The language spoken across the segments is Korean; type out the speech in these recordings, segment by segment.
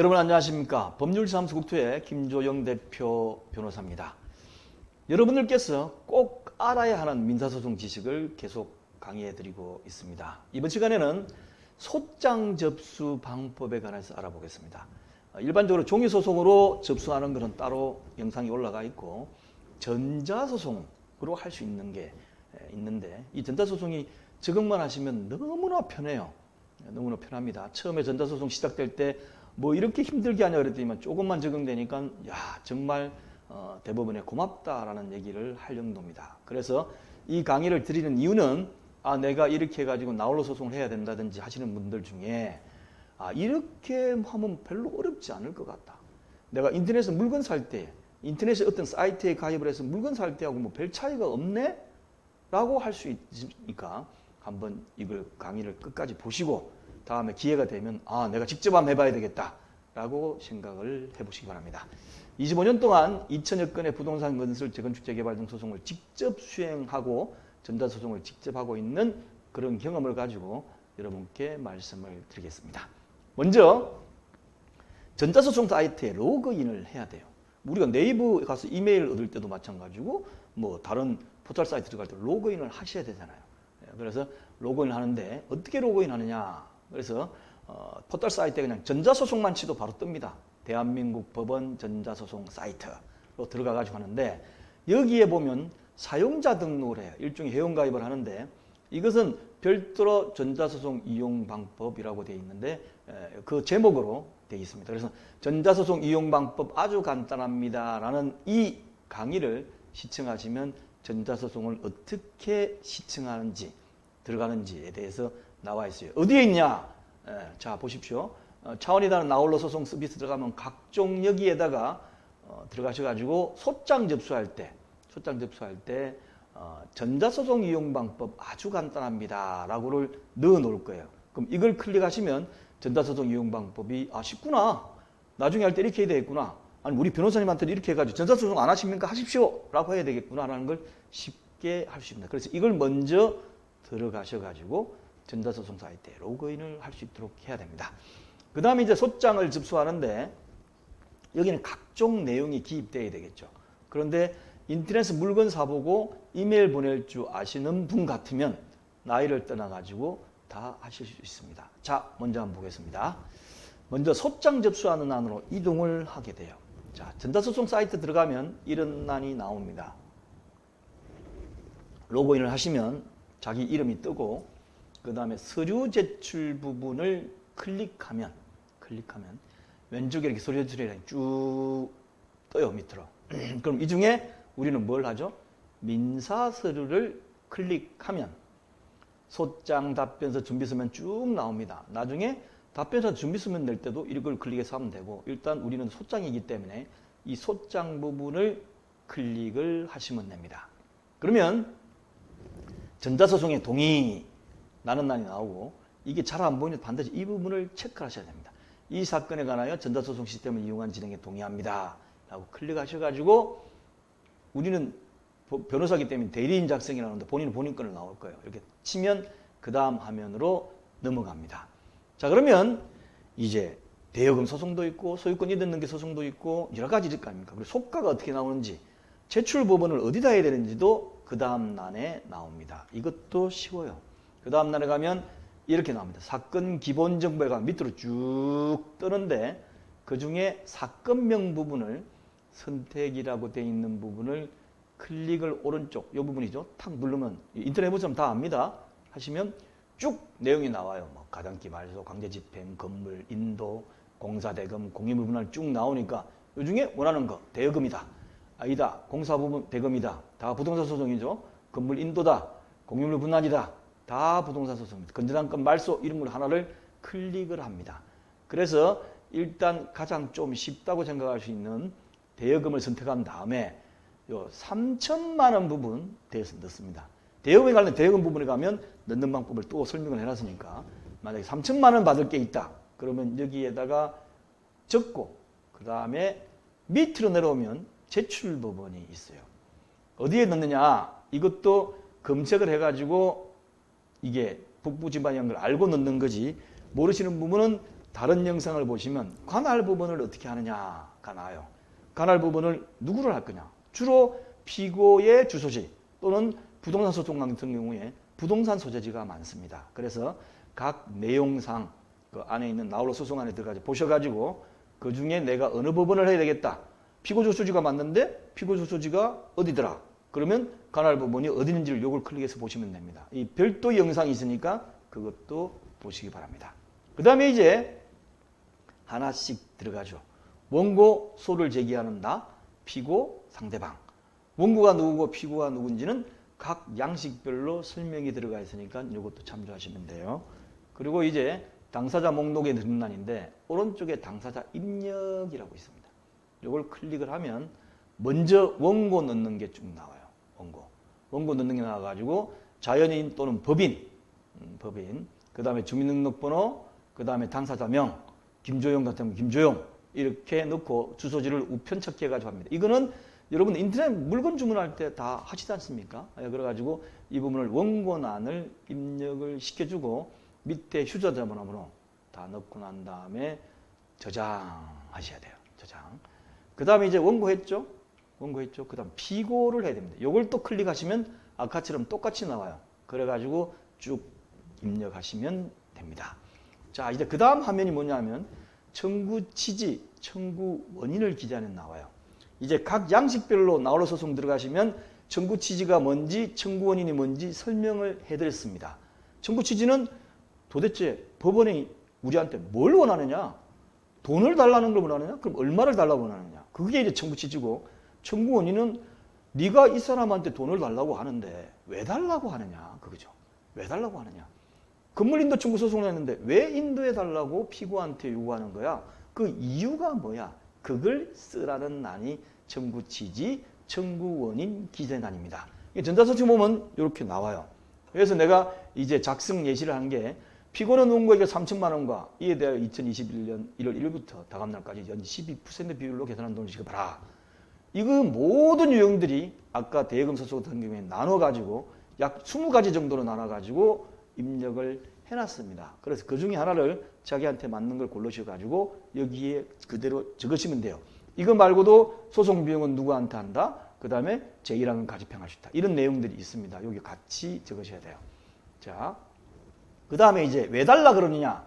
여러분 안녕하십니까 법률사무소 국토의 김조영 대표 변호사입니다. 여러분들께서 꼭 알아야 하는 민사소송 지식을 계속 강의해 드리고 있습니다. 이번 시간에는 소장 접수 방법에 관해서 알아보겠습니다. 어, 일반적으로 종이소송으로 접수하는 것은 따로 영상이 올라가 있고 전자소송으로 할 수 있는 게 에, 있는데 이 전자소송이 적응만 하시면 너무나 편해요. 너무나 편합니다. 처음에 전자소송 시작될 때 뭐 이렇게 힘들게 하냐 그랬더니만 조금만 적응되니까 야 정말 어, 대법원에 고맙다라는 얘기를 할 정도입니다. 그래서 이 강의를 드리는 이유는 아 내가 이렇게 해가지고 나홀로 소송을 해야 된다든지 하시는 분들 중에 아 이렇게 하면 별로 어렵지 않을 것 같다. 내가 인터넷에서 물건 살 때 인터넷에 어떤 사이트에 가입을 해서 물건 살 때하고 뭐 별 차이가 없네? 라고 할 수 있으니까 한번 이걸 강의를 끝까지 보시고 다음에 기회가 되면 아 내가 직접 한번 해봐야 되겠다 라고 생각을 해보시기 바랍니다. 25년 동안 2천여 건의 부동산 건설 재건축 재개발 등 소송을 직접 수행하고 전자 소송을 직접 하고 있는 그런 경험을 가지고 여러분께 말씀을 드리겠습니다. 먼저 전자 소송 사이트에 로그인을 해야 돼요. 우리가 네이버 가서 이메일 얻을 때도 마찬가지고 뭐 다른 포털 사이트 들어갈 때 로그인을 하셔야 되잖아요. 예, 그래서 로그인을 하는데 어떻게 로그인 하느냐? 그래서 어, 포털 사이트에 그냥 전자소송만 치도 바로 뜹니다. 대한민국 법원 전자소송 사이트로 들어가 가지고 하는데 여기에 보면 사용자 등록을 해요. 일종의 회원가입을 하는데 이것은 별도로 전자소송 이용 방법이라고 되어 있는데 에, 그 제목으로 되어 있습니다. 그래서 전자소송 이용 방법 아주 간단합니다 라는 이 강의를 시청하시면 전자소송을 어떻게 시청하는지 들어가는지에 대해서 나와 있어요. 어디에 있냐? 에, 자 보십시오. 어, 차원이 다른 나홀로 소송 서비스 들어가면 각종 여기에다가 어, 들어가셔가지고 소장 접수할 때, 소장 접수할 때 어, 전자소송 이용 방법 아주 간단합니다. 라고를 넣어 놓을 거예요. 그럼 이걸 클릭하시면 전자소송 이용 방법이 아 쉽구나. 나중에 할 때 이렇게 해야 되겠구나. 아니 우리 변호사님한테 이렇게 해가지고 전자소송 안 하십니까? 하십시오. 라고 해야 되겠구나 라는 걸 쉽게 할 수 있습니다. 그래서 이걸 먼저 들어가셔가지고 전자소송 사이트에 로그인을 할 수 있도록 해야 됩니다. 그 다음에 이제 소장을 접수하는데 여기는 각종 내용이 기입되어야 되겠죠. 그런데 인터넷 물건 사보고 이메일 보낼 줄 아시는 분 같으면 나이를 떠나가지고 다 하실 수 있습니다. 자, 먼저 한번 보겠습니다. 먼저 소장 접수하는 안으로 이동을 하게 돼요. 자, 전자소송 사이트 들어가면 이런 난이 나옵니다. 로그인을 하시면 자기 이름이 뜨고 그 다음에 서류 제출 부분을 클릭하면 클릭하면 왼쪽에 이렇게 서류 제출이랑 쭉 떠요 밑으로. 그럼 이 중에 우리는 뭘 하죠? 민사 서류를 클릭하면 소장 답변서 준비서면 쭉 나옵니다. 나중에 답변서 준비서면 낼 때도 이걸 클릭해서 하면 되고 일단 우리는 소장이기 때문에 이 소장 부분을 클릭을 하시면 됩니다. 그러면 전자소송의 동의 나는 난이 나오고 이게 잘 안 보이면 반드시 이 부분을 체크 하셔야 됩니다. 이 사건에 관하여 전자소송 시스템을 이용한 진행에 동의합니다. 라고 클릭하셔가지고 우리는 변호사기 때문에 대리인 작성이 나오는데 본인은 본인 건을 나올 거예요. 이렇게 치면 그 다음 화면으로 넘어갑니다. 자 그러면 이제 대여금 소송도 있고 소유권 이득 게 소송도 있고 여러 가지 있을 거 아닙니까? 그리고 속가가 어떻게 나오는지 제출 법원을 어디다 해야 되는지도 그 다음 난에 나옵니다. 이것도 쉬워요. 그 다음 날에 가면 이렇게 나옵니다. 사건 기본 정보가 밑으로 쭉 뜨는데 그 중에 사건명 부분을 선택이라고 되어 있는 부분을 클릭을 오른쪽 이 부분이죠. 탁 누르면 인터넷 해보시면 다 압니다. 하시면 쭉 내용이 나와요. 뭐 가당기 말소, 강제집행, 건물, 인도, 공사대금, 공유물 분할 쭉 나오니까 이 중에 원하는 거 대여금이다. 아니다. 공사 부분 대금이다. 다 부동산 소송이죠. 건물 인도다. 공유물 분할이다. 다 부동산 소송입니다. 건전한 건 말소 이런 걸 하나를 클릭을 합니다. 그래서 일단 가장 좀 쉽다고 생각할 수 있는 대여금을 선택한 다음에 요 3천만 원 부분 대해서 넣습니다. 대여금에 관련 대여금 부분에 가면 넣는 방법을 또 설명을 해놨으니까 만약에 3천만 원 받을 게 있다. 그러면 여기에다가 적고 그 다음에 밑으로 내려오면 제출 부분이 있어요. 어디에 넣느냐 이것도 검색을 해가지고 이게 북부 지방이란 걸 알고 넣는 거지 모르시는 부분은 다른 영상을 보시면 관할 부분을 어떻게 하느냐가 나와요. 관할 부분을 누구를 할 거냐? 주로 피고의 주소지 또는 부동산 소송 같은 경우에 부동산 소재지가 많습니다. 그래서 각 내용상 그 안에 있는 나홀로 소송 안에 들어가서 보셔가지고 그 중에 내가 어느 부분을 해야 되겠다. 피고 주소지가 맞는데 피고 주소지가 어디더라? 그러면 관할 부분이 어디 있는지를 요걸 클릭해서 보시면 됩니다. 이 별도 영상이 있으니까 그것도 보시기 바랍니다. 그 다음에 이제 하나씩 들어가죠. 원고 소를 제기하는 나, 피고, 상대방. 원고가 누구고 피고가 누군지는 각 양식별로 설명이 들어가 있으니까 이것도 참조하시면 돼요. 그리고 이제 당사자 목록에 넣는 난인데 오른쪽에 당사자 입력이라고 있습니다. 이걸 클릭을 하면 먼저 원고 넣는 게 쭉 나와요. 원고. 넣는 게 나와가지고 자연인 또는 법인, 음, 법인. 그 다음에 주민등록번호, 그 다음에 당사자명, 김조용 같으면 김조용 이렇게 넣고 주소지를 우편 척해가지고 합니다. 이거는 여러분 인터넷 물건 주문할 때 다 하시지 않습니까? 예, 그래가지고 이 부분을 원고란을 입력을 시켜주고 밑에 휴저자 번호로 다 넣고 난 다음에 저장하셔야 돼요. 저장. 그 다음에 이제 원고했죠? 원고했죠? 그 다음 피고를 해야 됩니다. 이걸 또 클릭하시면 아까처럼 똑같이 나와요. 그래가지고 쭉 입력하시면 됩니다. 자, 이제 그 다음 화면이 뭐냐면 청구 취지, 청구 원인을 기재하는 나와요. 이제 각 양식별로 나홀로 소송 들어가시면 청구 취지가 뭔지, 청구 원인이 뭔지 설명을 해드렸습니다. 청구 취지는 도대체 법원이 우리한테 뭘 원하느냐? 돈을 달라는 걸 원하느냐? 그럼 얼마를 달라고 원하느냐? 그게 이제 청구 취지고 청구 원인은 네가 이 사람한테 돈을 달라고 하는데 왜 달라고 하느냐? 그거죠. 왜 달라고 하느냐? 건물 인도 청구 소송을 했는데 왜 인도해 달라고 피고한테 요구하는 거야? 그 이유가 뭐야? 그걸 쓰라는 난이 청구 취지, 청구 원인 기재난입니다. 전자소송 보면 이렇게 나와요. 그래서 내가 이제 작성 예시를 한 게 피고는 원고에게 3천만 원과 이에 대하여 2021년 1월 1일부터 다음 날까지 연 12% 비율로 계산한 돈을 지급하라. 이거 모든 유형들이 아까 대금 소송 같은 경우에 나눠가지고 약 20가지 정도로 나눠가지고 입력을 해놨습니다. 그래서 그 중에 하나를 자기한테 맞는 걸 고르셔가지고 여기에 그대로 적으시면 돼요. 이거 말고도 소송 비용은 누구한테 한다? 그 다음에 제1항은 가지평할 수 있다. 이런 내용들이 있습니다. 여기 같이 적으셔야 돼요. 자, 그 다음에 이제 왜 달라 그러느냐?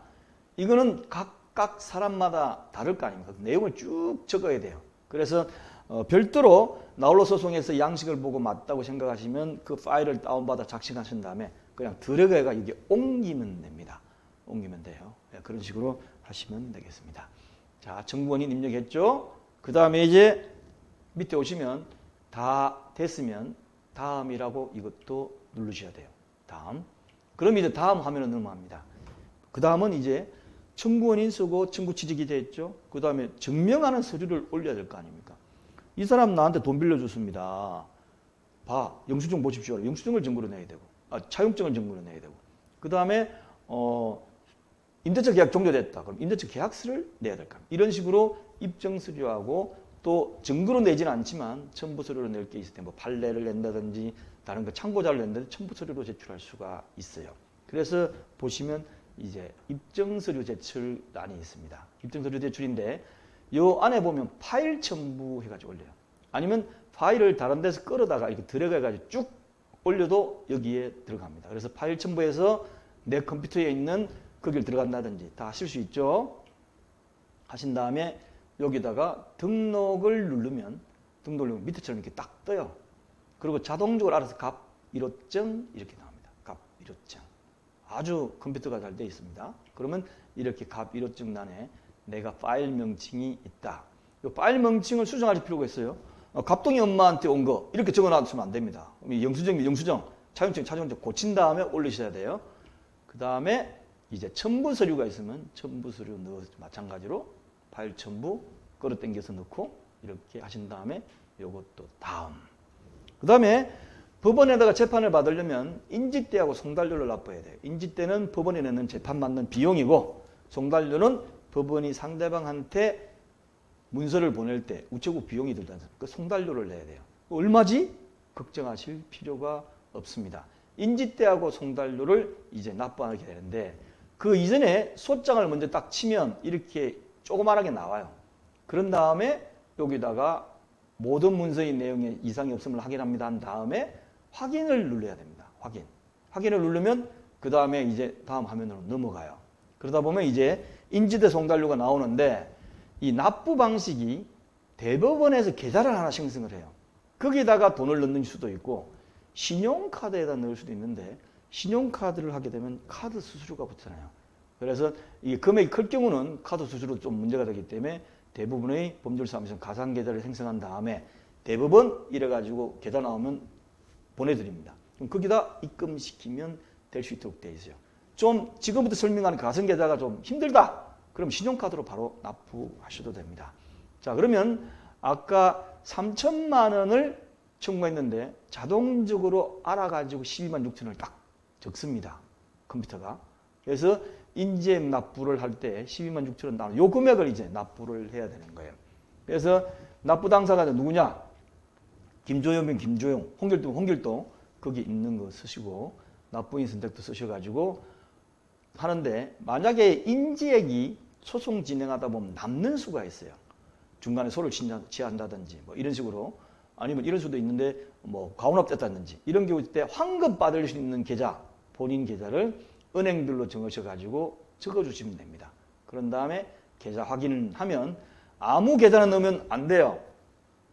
이거는 각각 사람마다 다를 거 아닙니까? 내용을 쭉 적어야 돼요. 그래서 어, 별도로 나홀로 소송에서 양식을 보고 맞다고 생각하시면 그 파일을 다운받아 작성하신 다음에 그냥 들어가가 여기 옮기면 됩니다. 옮기면 돼요. 네, 그런 식으로 하시면 되겠습니다. 자, 정부원인 입력했죠? 그 다음에 이제 밑에 오시면 다 됐으면 다음이라고 이것도 누르셔야 돼요. 다음. 그럼 이제 다음 화면으로 넘어갑니다. 그 다음은 이제 청구원인 쓰고 청구 취직이 됐죠. 그 다음에 증명하는 서류를 올려야 될 거 아닙니까? 이 사람 나한테 돈 빌려줬습니다. 봐, 영수증 보십시오. 영수증을 증거로 내야 되고, 아, 차용증을 증거로 내야 되고. 그 다음에 어, 임대차 계약 종료됐다. 그럼 임대차 계약서를 내야 될까? 이런 식으로 입증 서류하고 또 증거로 내지는 않지만 첨부 서류로 낼 게 있을 때 뭐 판례를 낸다든지 다른 거 참고자를 낸다든지 첨부 서류로 제출할 수가 있어요. 그래서 보시면 이제 입증 서류 제출란이 있습니다. 입증 서류 제출인데 요 안에 보면 파일 첨부 해가지고 올려요. 아니면 파일을 다른 데서 끌어다가 이렇게 들어가가지고 쭉 올려도 여기에 들어갑니다. 그래서 파일 첨부해서 내 컴퓨터에 있는 거기를 들어간다든지 다 하실 수 있죠. 하신 다음에 여기다가 등록을 누르면 등록을 누르면 밑에처럼 이렇게 딱 떠요. 그리고 자동적으로 알아서 갑 1호점 이렇게 나옵니다. 갑 1호점. 아주 컴퓨터가 잘 되어 있습니다. 그러면 이렇게 갑 1호점란에 내가 파일 명칭이 있다. 이 파일 명칭을 수정할 필요가 있어요. 어, 갑동이 엄마한테 온 거 이렇게 적어놨으면 안 됩니다. 영수증, 영수증, 차용증, 차용증 고친 다음에 올리셔야 돼요. 그 다음에 이제 첨부 서류가 있으면 첨부 서류 넣어 마찬가지로 파일 첨부 끌어당겨서 넣고 이렇게 하신 다음에 이것도 다음. 그 다음에 법원에다가 재판을 받으려면 인지대하고 송달료를 납부해야 돼요. 인지대는 법원에 내는 재판 받는 비용이고 송달료는 법원이 상대방한테 문서를 보낼 때 우체국 비용이 않습니까? 그 송달료를 내야 돼요. 얼마지? 걱정하실 필요가 없습니다. 인지대하고 송달료를 이제 납부하게 되는데 그 이전에 소장을 먼저 딱 치면 이렇게 조그만하게 나와요. 그런 다음에 여기다가 모든 문서의 내용에 이상이 없음을 확인합니다. 한 다음에 확인을 눌러야 됩니다. 확인. 확인을 누르면 그 다음에 이제 다음 화면으로 넘어가요. 그러다 보면 이제 인지대 송달료가 나오는데 이 납부 방식이 대법원에서 계좌를 하나 생성을 해요. 거기다가 돈을 넣는 수도 있고 신용카드에다 넣을 수도 있는데 신용카드를 하게 되면 카드 수수료가 붙잖아요. 그래서 이 금액이 클 경우는 카드 수수료 좀 문제가 되기 때문에 대부분의 법률사무소는 가상계좌를 생성한 다음에 대부분 이래가지고 계좌 나오면 보내드립니다. 그럼 거기다 입금시키면 될 수 있도록 되어 있어요. 좀 지금부터 설명하는 가상계좌가 좀 힘들다. 그럼 신용카드로 바로 납부하셔도 됩니다. 자 그러면 아까 3천만 원을 청구했는데 자동적으로 알아가지고 12만 6천 원을 딱 적습니다. 컴퓨터가. 그래서 인지앱 납부를 할 때 12만 6천 원 나오는 요 금액을 이제 납부를 해야 되는 거예요. 그래서 납부 당사가 누구냐? 김조영이면 김조영, 홍길동 홍길동 거기 있는 거 쓰시고 납부인 선택도 쓰셔가지고 하는데 만약에 인지액이 소송 진행하다 보면 남는 수가 있어요. 중간에 소를 취한다든지 뭐 이런 식으로 아니면 이런 수도 있는데 뭐 과운합됐다든지 이런 경우 때 환급 받을 수 있는 계좌 본인 계좌를 은행별로 정하셔 가지고 적어 주시면 됩니다. 그런 다음에 계좌 확인하면 아무 계좌나 넣으면 안 돼요.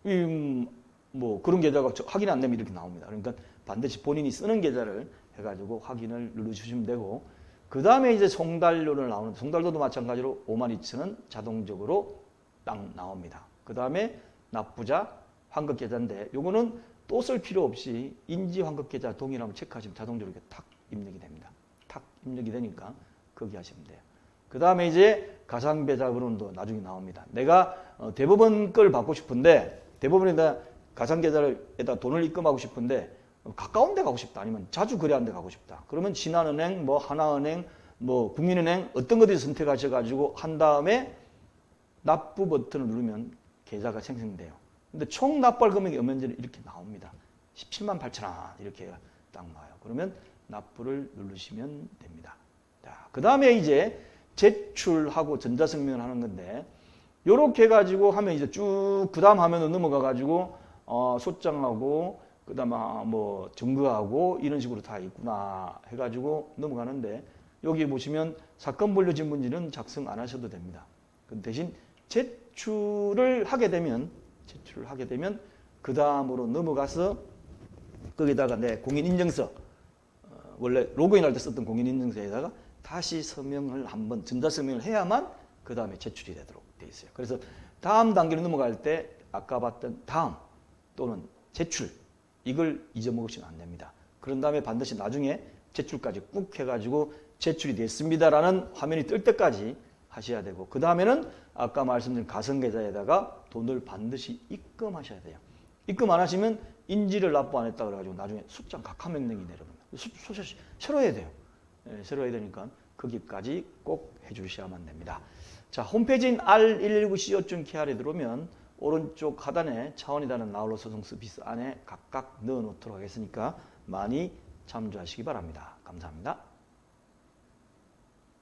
이뭐 그런 계좌가 확인 안 되면 이렇게 나옵니다. 그러니까 반드시 본인이 쓰는 계좌를 해가지고 확인을 눌러주시면 되고 그 다음에 이제 송달료를 나오는 송달료도 마찬가지로 5만 2천 원 자동적으로 딱 나옵니다. 그 다음에 납부자 환급 계좌인데 요거는 또 쓸 필요 없이 인지 환급 계좌 동일하면 체크하시면 자동적으로 이렇게 탁 입력이 됩니다. 탁 입력이 되니까 거기 하시면 돼요. 그 다음에 이제 가상계좌번호도 나중에 나옵니다. 내가 어, 대법원 걸 받고 싶은데 대법원에다 가상계좌에다 돈을 입금하고 싶은데 가까운 데 가고 싶다 아니면 자주 거래하는 데 가고 싶다. 그러면 신한은행 뭐 하나은행 뭐 국민은행 어떤 것들 선택하셔가지고 한 다음에 납부 버튼을 누르면 계좌가 생성돼요. 근데 총 납부할 금액이 얼마인지 이렇게 나옵니다. 17만 8천 원 이렇게 딱 나와요. 그러면 납부를 누르시면 됩니다. 그 다음에 이제 제출하고 전자증명을 하는 건데 요렇게 해가지고 하면 이제 쭉 그 다음 화면으로 넘어가 가지고 어, 소장하고 그다음에 뭐 증거하고 이런 식으로 다 있구나 해가지고 넘어가는데 여기 보시면 사건 분류 신문지는 작성 안 하셔도 됩니다. 그 대신 제출을 하게 되면 제출을 하게 되면 그 다음으로 넘어가서 거기다가 내 공인인증서 어, 원래 로그인할 때 썼던 공인인증서에다가 다시 서명을 한번 전자 서명을 해야만 그 다음에 제출이 되도록 돼 있어요. 그래서 다음 단계로 넘어갈 때 아까 봤던 다음 또는 제출 이걸 잊어먹으시면 안 됩니다. 그런 다음에 반드시 나중에 제출까지 꾹 해가지고 제출이 됐습니다라는 화면이 뜰 때까지 하셔야 되고 그 다음에는 아까 말씀드린 가성계좌에다가 돈을 반드시 입금하셔야 돼요. 입금 안 하시면 인지를 납부 안 했다 그래가지고 나중에 숙장 각하 명령이 내려옵니다. 소시 새로 해야 돼요. 예, 새로 해야 되니까 거기까지 꼭 해주셔야만 됩니다. 자 홈페이지인 R119CO KR에 들어오면 오른쪽 하단에 차원이 다른 나홀로 소송 서비스 안에 각각 넣어 놓도록 하겠으니까 많이 참조하시기 바랍니다. 감사합니다.